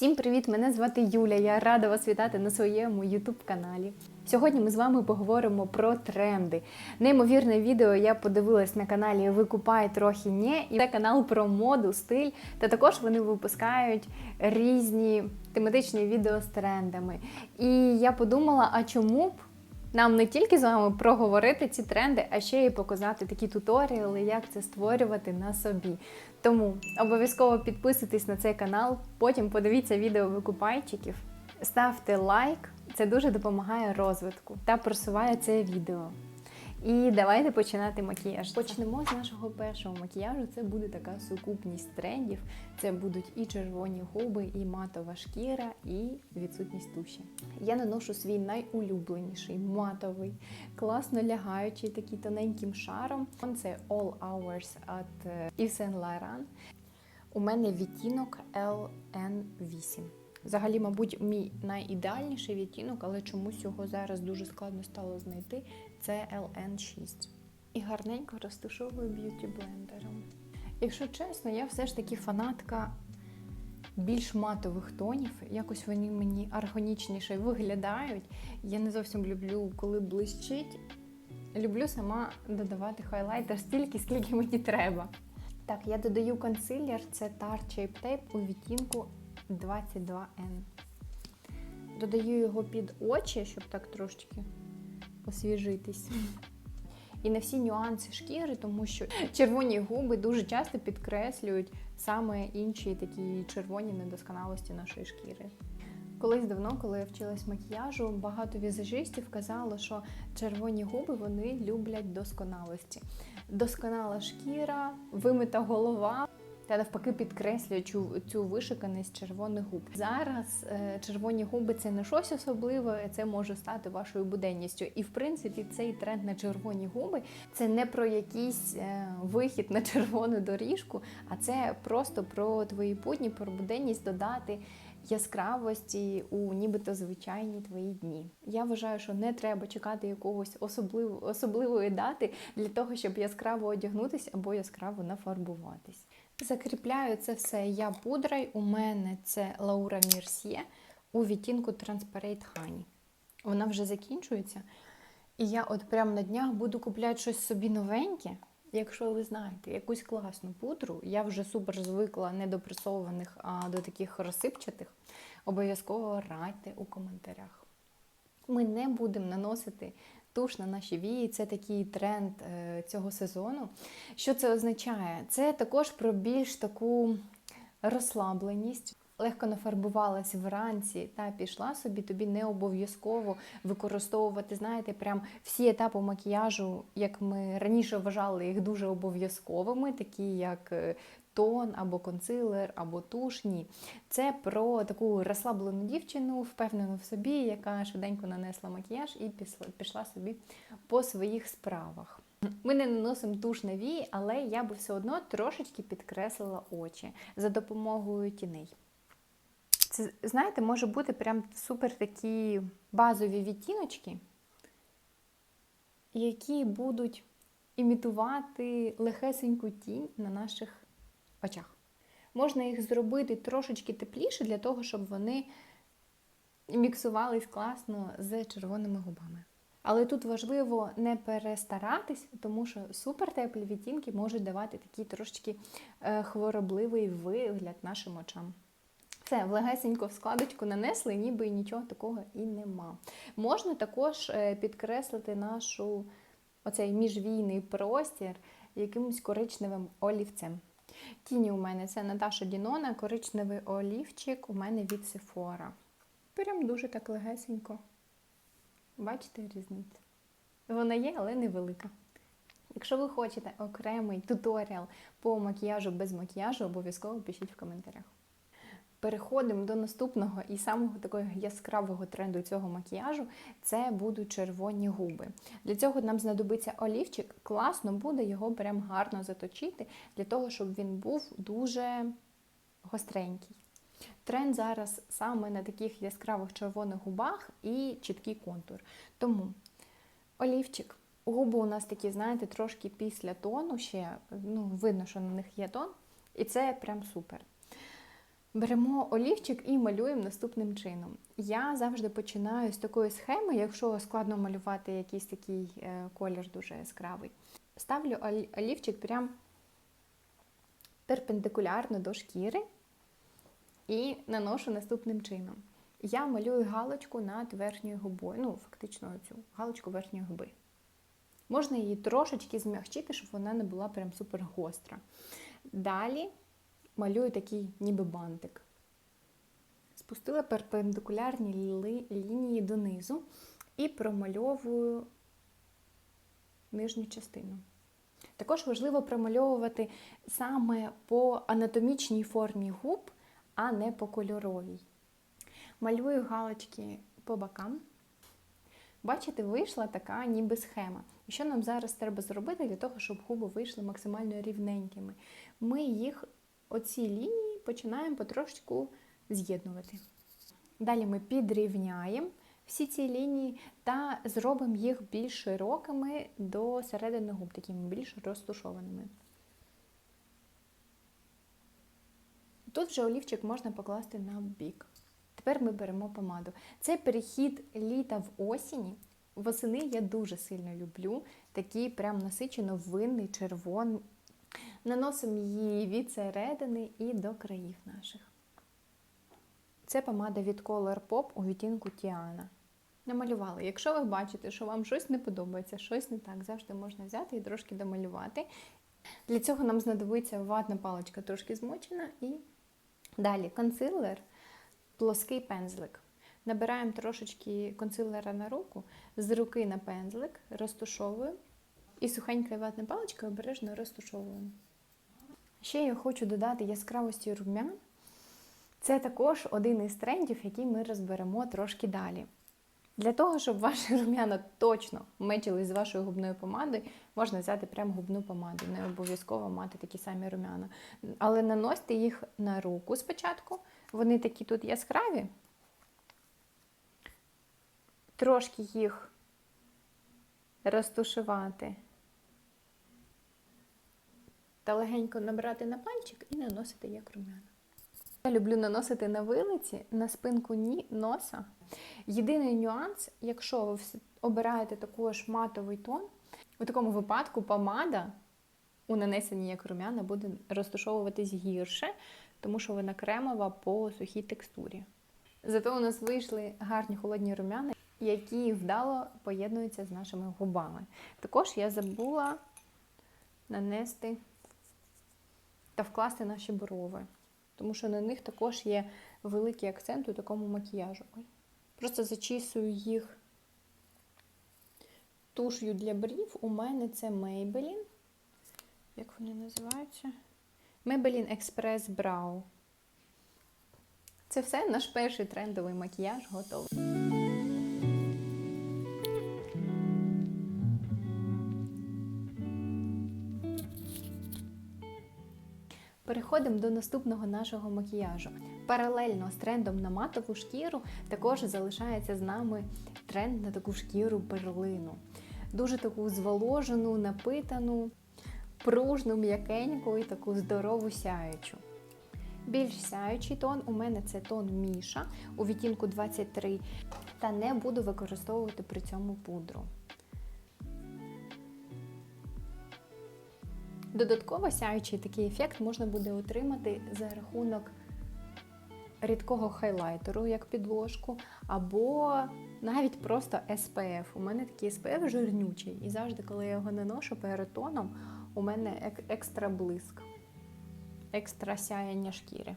Всім привіт! Мене звати Юля. Я рада вас вітати на своєму youtube каналі. Сьогодні ми з вами поговоримо про тренди. Неймовірне відео я подивилась на каналі Викупай трохи не. І це канал про моду, стиль. Та також вони випускають різні тематичні відео з трендами. І я подумала, а чому б нам не тільки з вами проговорити ці тренди, а ще й показати такі туторіали, як це створювати на собі. Тому обов'язково підписуйтесь на цей канал, потім подивіться відео викупайчиків, ставте лайк, це дуже допомагає розвитку та просуває це відео. І давайте починати макіяж. Почнемо з нашого першого макіяжу. Це буде така сукупність трендів. Це будуть і червоні губи, і матова шкіра, і відсутність туші. Я наношу свій найулюбленіший матовий, класно лягаючий, такий тоненьким шаром. Це All Hours від Yves Saint Laurent. У мене відтінок LN8. Взагалі, мабуть, мій найідеальніший відтінок, але чомусь його зараз дуже складно стало знайти. Це LN6. І гарненько розташовую б'юті блендером. Якщо чесно, я все ж таки фанатка більш матових тонів. Якось вони мені органічніше виглядають. Я не зовсім люблю, коли блищить. Люблю сама додавати хайлайтер стільки, скільки мені треба. Так, я додаю консилер, це Tarte Shape Tape у відтінку 22N. Додаю його під очі, щоб так трошечки освіжитись. І на всі нюанси шкіри, тому що червоні губи дуже часто підкреслюють саме інші такі червоні недосконалості нашої шкіри. Колись давно, коли я вчилась макіяжу, багато візажистів казало, що червоні губи вони люблять досконалості. Досконала шкіра, вимита голова. Та навпаки підкреслює цю, цю вишиканість червоних губ. Зараз е, червоні губи це не щось особливе, це може стати вашою буденністю. І в принципі, цей тренд на червоні губи це не про якийсь е, вихід на червону доріжку, а це просто про твої будні, про буденність додати яскравості у нібито звичайні твої дні. Я вважаю, що не треба чекати якогось особливо, особливої дати для того, щоб яскраво одягнутися або яскраво нафарбуватись. Закріпляю це все я пудрою. У мене це Laura Mercier у відтінку Transparent Honey. Вона вже закінчується. І я от прямо на днях буду купляти щось собі новеньке. Якщо ви знаєте якусь класну пудру, я вже супер звикла не до пресованих, а до таких розсипчатих, обов'язково радьте у коментарях. Ми не будемо наносити туш на наші вії, це такий тренд е, цього сезону. Що це означає? Це також про більш таку розслабленість. Легко нафарбувалась вранці та пішла собі, тобі не обов'язково використовувати, знаєте, прям всі етапи макіяжу, як ми раніше вважали їх дуже обов'язковими, такі як тон або консилер, або туш. Ні. Це про таку розслаблену дівчину, впевнену в собі, яка швиденько нанесла макіяж і пішла собі по своїх справах. Ми не наносимо туш на вії, але я би все одно трошечки підкреслила очі за допомогою тіней. Це, знаєте, може бути прям супер такі базові відтіночки, які будуть імітувати легесеньку тінь на наших очах. Можна їх зробити трошечки тепліше для того, щоб вони міксувались класно з червоними губами. Але тут важливо не перестаратись, тому що супертеплі відтінки можуть давати такий трошечки хворобливий вигляд нашим очам. Все, в легесенько в складочку нанесли, ніби нічого такого і нема. Можна також підкреслити нашу оцей міжвійний простір якимось коричневим олівцем. Тіні у мене це Наташа Дінона, коричневий олівчик у мене від Sephora. Прям дуже так легесенько. Бачите різницю? Вона є, але невелика. Якщо ви хочете окремий туторіал по макіяжу без макіяжу, обов'язково пишіть в коментарях. Переходимо до наступного і самого такого яскравого тренду цього макіяжу це будуть червоні губи. Для цього нам знадобиться олівчик. Класно буде його прям гарно заточити, для того, щоб він був дуже гостренький. Тренд зараз саме на таких яскравих червоних губах і чіткий контур. Тому олівчик. Губи у нас такі, знаєте, трошки після тону ще, ну, видно, що на них є тон, і це прям супер. Беремо олівчик і малюємо наступним чином. Я завжди починаю з такої схеми, якщо складно малювати якийсь такий е, колір дуже яскравий. Ставлю олівчик прям перпендикулярно до шкіри і наношу наступним чином. Я малюю галочку над верхньою губою, ну, фактично цю галочку верхньої губи. Можна її трошечки змягчити, щоб вона не була прям супер гостра. Далі малюю такий ніби бантик. Спустила перпендикулярні ли- лінії донизу і промальовую нижню частину. Також важливо промальовувати саме по анатомічній формі губ, а не по кольоровій. Малюю галочки по бокам. Бачите, вийшла така ніби схема. І що нам зараз треба зробити для того, щоб губи вийшли максимально рівненькими? Ми їх, оці лінії, починаємо потрошечку з'єднувати. Далі ми підрівняємо всі ці лінії та зробимо їх більш широкими до середини губ, такими більш розтушованими. Тут вже олівчик можна покласти на бік. Тепер ми беремо помаду. Це перехід літа в осінь. Восени я дуже сильно люблю. Такий прям насичено винний, червоний. Наносимо її від середини і до країв наших. Це помада від Color Pop у відтінку Тіана. Намалювали. Якщо ви бачите, що вам щось не подобається, щось не так, завжди можна взяти і трошки домалювати. Для цього нам знадобиться ватна паличка трошки змочена і далі консилер, плоский пензлик. Набираємо трошечки консилера на руку, з руки на пензлик, розтушовую і сухенькою ватною паличкою обережно розтушовуємо. Ще я хочу додати яскравості рум'ян. Це також один із трендів, який ми розберемо трошки далі. Для того, щоб ваші рум'яна точно мечились з вашою губною помадою, можна взяти прям губну помаду. Не обов'язково мати такі самі рум'яна. Але наносьте їх на руку спочатку. Вони такі тут яскраві. Трошки їх розтушувати та легенько набрати на пальчик і наносити як рум'яна. Я люблю наносити на вилиці, на спинку ні, носа. Єдиний нюанс, якщо ви обираєте також матовий тон, у такому випадку помада у нанесенні як рум'яна буде розташовуватись гірше, тому що вона кремова по сухій текстурі. Зато у нас вийшли гарні холодні рум'яна, які вдало поєднуються з нашими губами. Також я забула нанести та вкласти наші брови, тому що на них також є великий акцент у такому макіяжу. Просто зачісую їх туш'ю для брів. У мене це Maybelline. Як вони називаються? Maybelline Express Brow. Це все наш перший трендовий макіяж готовий. Переходимо до наступного нашого макіяжу. Паралельно з трендом на матову шкіру також залишається з нами тренд на таку шкіру перлину. Дуже таку зволожену, напитану, пружну, м'якеньку і таку здорову сяючу. Більш сяючий тон у мене це тон Міша у відтінку 23, та не буду використовувати при цьому пудру. Додатково сяючий такий ефект можна буде отримати за рахунок рідкого хайлайтеру, як підложку, або навіть просто SPF. У мене такий SPF жирнючий, і завжди, коли я його наношу перед тоном, у мене ек- екстра блиск, екстра сяяння шкіри.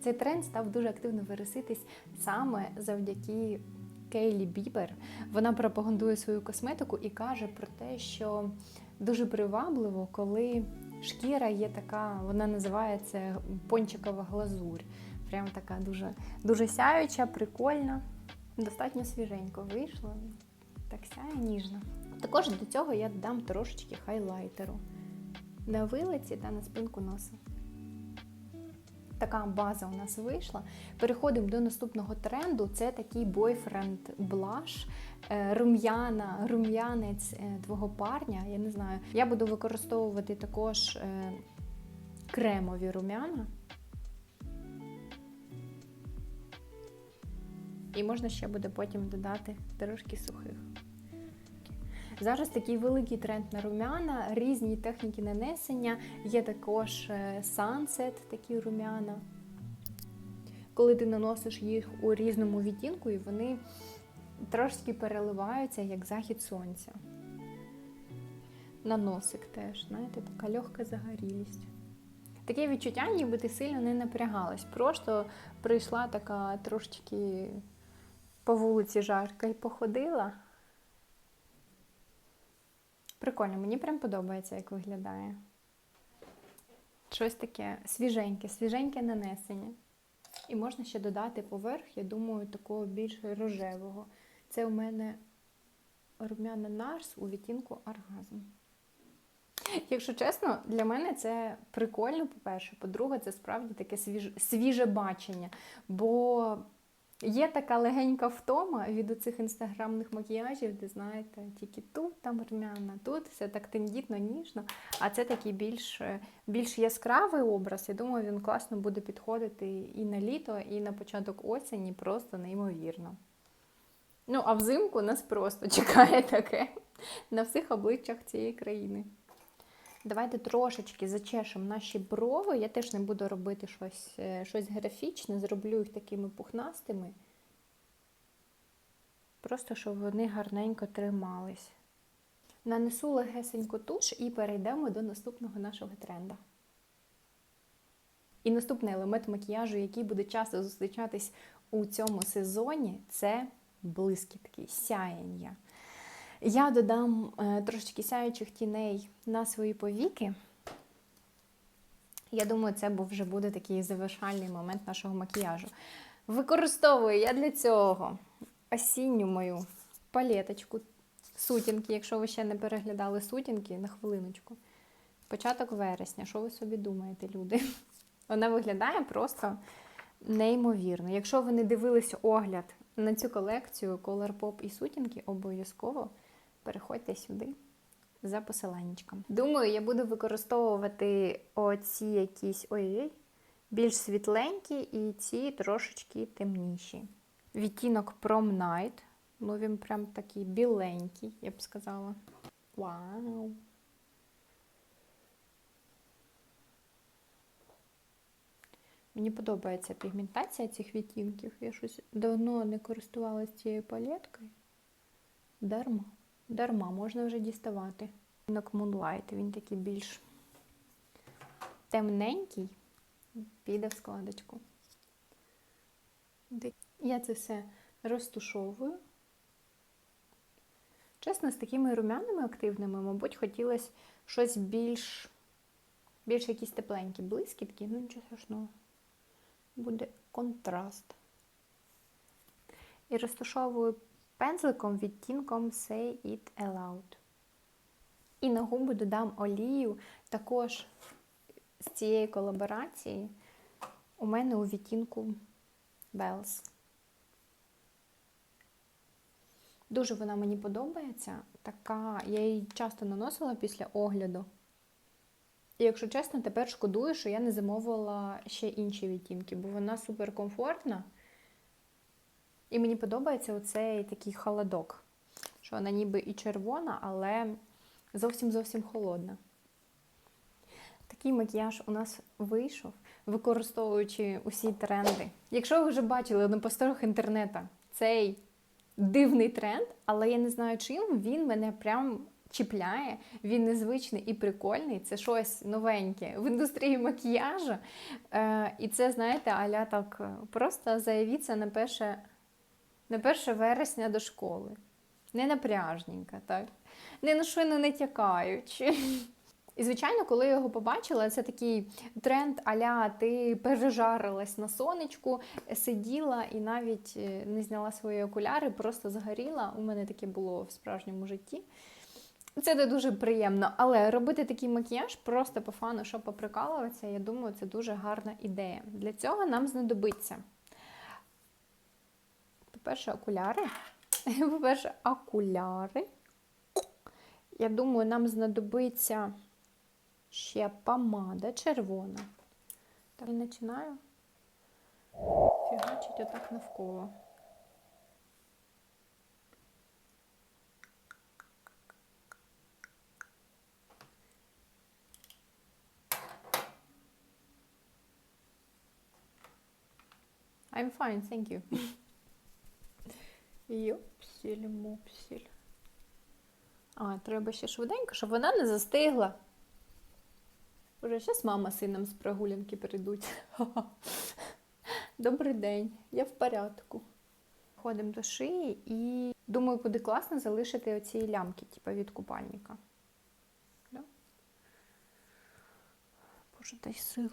Цей тренд став дуже активно вириситись саме завдяки Кейлі Бібер. Вона пропагандує свою косметику і каже про те, що дуже привабливо, коли шкіра є така, вона називається пончикова глазурь. Прям така дуже, дуже сяюча, прикольна, достатньо свіженько вийшло. Так сяє ніжно. Також до цього я додам трошечки хайлайтеру на вилиці та на спинку носа така база у нас вийшла. Переходимо до наступного тренду. Це такий бойфренд блаш, е, рум'яна, рум'янець е, твого парня. Я не знаю. Я буду використовувати також е, кремові рум'яна. І можна ще буде потім додати трошки сухих. Зараз такий великий тренд на румяна, різні техніки нанесення. Є також Sunset, такі румяна. Коли ти наносиш їх у різному відтінку, і вони трошки переливаються, як захід сонця. На носик теж, знаєте, така легка загорілість. Таке відчуття, ніби ти сильно не напрягалась. Просто прийшла така трошечки по вулиці жарка і походила. Прикольно, мені прям подобається, як виглядає. Щось таке свіженьке, свіженьке нанесення. І можна ще додати поверх, я думаю, такого більш рожевого. Це у мене румяна Нарс у відтінку оргазм. Якщо чесно, для мене це прикольно, по-перше. По-друге, це справді таке свіже, свіже бачення. Бо є така легенька втома від оцих інстаграмних макіяжів, де знаєте, тільки тут там румяна, тут все так тендітно, ніжно. А це такий більш, більш яскравий образ. Я думаю, він класно буде підходити і на літо, і на початок осені, просто неймовірно. Ну, а взимку нас просто чекає таке на всіх обличчях цієї країни. Давайте трошечки зачешемо наші брови. Я теж не буду робити щось, е, щось графічне, зроблю їх такими пухнастими. Просто щоб вони гарненько тримались. Нанесу легесенько туш і перейдемо до наступного нашого тренда. І наступний елемент макіяжу, який буде часто зустрічатись у цьому сезоні, це блискітки, сяєння. Я додам е, трошечки сяючих тіней на свої повіки. Я думаю, це вже буде такий завершальний момент нашого макіяжу. Використовую я для цього осінню мою палеточку, сутінки, якщо ви ще не переглядали сутінки, на хвилиночку. Початок вересня, що ви собі думаєте, люди? Вона виглядає просто неймовірно. Якщо ви не дивились огляд на цю колекцію Colourpop і сутінки, обов'язково переходьте сюди за посиланнячком. Думаю, я буду використовувати оці якісь ой-ой, більш світленькі і ці трошечки темніші. Відтінок Prom Night. Ну, він прям такий біленький, я б сказала. Вау! Мені подобається пігментація цих відтінків. Я щось давно не користувалася цією палеткою. Дарма. Дарма, можна вже діставати. Відтінок Moonlight, він такий більш темненький, піде в складочку. Я це все розтушовую. Чесно, з такими румянами активними, мабуть, хотілося щось більш, більш якісь тепленькі блискітки, ну нічого страшного. Буде контраст. І розташовую пензликом відтінком Say It Aloud. І на губи додам олію також з цієї колаборації у мене у відтінку Bells. Дуже вона мені подобається. Така, я її часто наносила після огляду. І, якщо чесно, тепер шкодую, що я не замовила ще інші відтінки, бо вона суперкомфортна. І мені подобається оцей такий холодок, що вона ніби і червона, але зовсім-зовсім холодна. Такий макіяж у нас вийшов, використовуючи усі тренди. Якщо ви вже бачили на посторах інтернету цей дивний тренд, але я не знаю чим, він мене прям чіпляє, він незвичний і прикольний. Це щось новеньке в індустрії макіяжу. Е, І це, знаєте, аля так просто заявіться на перше, на 1 вересня до школи. Не напряжненька, так? Не на що не натякаючи. І, звичайно, коли я його побачила, це такий тренд аля ти пережарилась на сонечку, сиділа і навіть е, не зняла свої окуляри, просто згоріла. У мене таке було в справжньому житті. Це не дуже приємно, але робити такий макіяж просто по фану, щоб поприкалуватися, я думаю, це дуже гарна ідея. Для цього нам знадобиться, по-перше, окуляри. По-перше, окуляри. Я думаю, нам знадобиться ще помада червона. Так, і починаю фігачити отак навколо. I'm fine, thank you. Йопсіль, мопсіль. А, треба ще швиденько, щоб вона не застигла. Уже зараз мама з сином з прогулянки прийдуть. Добрий день, я в порядку. Ходимо до шиї і думаю, буде класно залишити оці лямки, типу від купальника. Да? Боже, дай сил.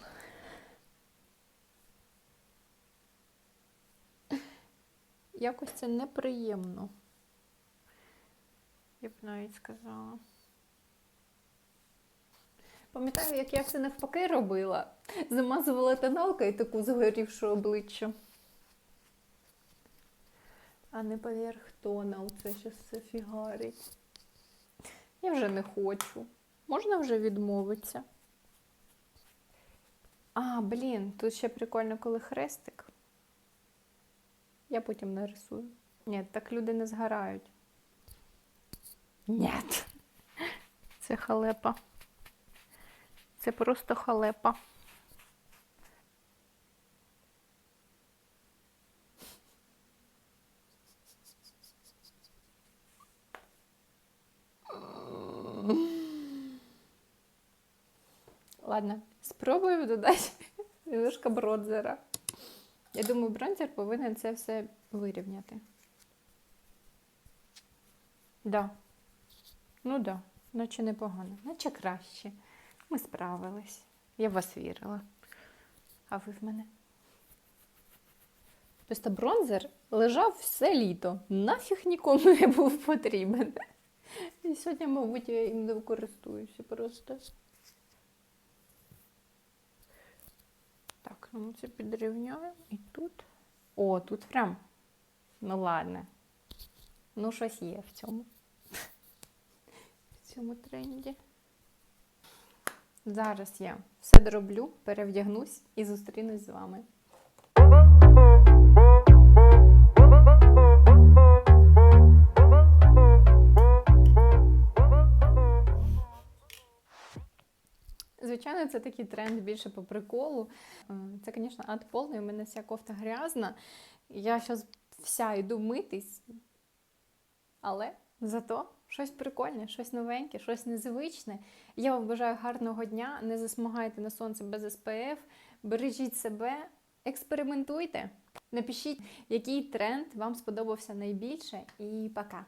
Якось це неприємно. Я б навіть сказала. Пам'ятаю, як я все навпаки робила. Замазувала тоналкою таку згорівшу обличчя. А не поверх тона, оце щось все фігарить. Я вже не хочу. Можна вже відмовитися? А, блін, тут ще прикольно, коли хрестик. Я потім нарисую. Ні, так люди не згорають. Ні. Це халепа. Це просто халепа. Ладно, спробую додати немножко бронзера. Я думаю, бронзер повинен це все вирівняти. Да. Ну да, наче непогано, наче краще. Ми справились. Я в вас вірила. А ви в мене? Просто бронзер лежав все літо. Нафіг нікому не був потрібен. І сьогодні, мабуть, я їм не користуюся просто. Так, ну це підрівняємо. І тут. О, тут прям. Ну ладно. Ну, щось є в цьому. В цьому тренді. Зараз я все дороблю, перевдягнусь і зустрінусь з вами. Звичайно, це такий тренд більше по приколу. Е, Це, звісно, ад повний, у мене вся кофта грязна. Я зараз вся йду митись, але зато щось прикольне, щось новеньке, щось незвичне. Я вам бажаю гарного дня. Не засмагайте на сонце без СПФ, бережіть себе, експериментуйте. Напишіть, який тренд вам сподобався найбільше, і пока!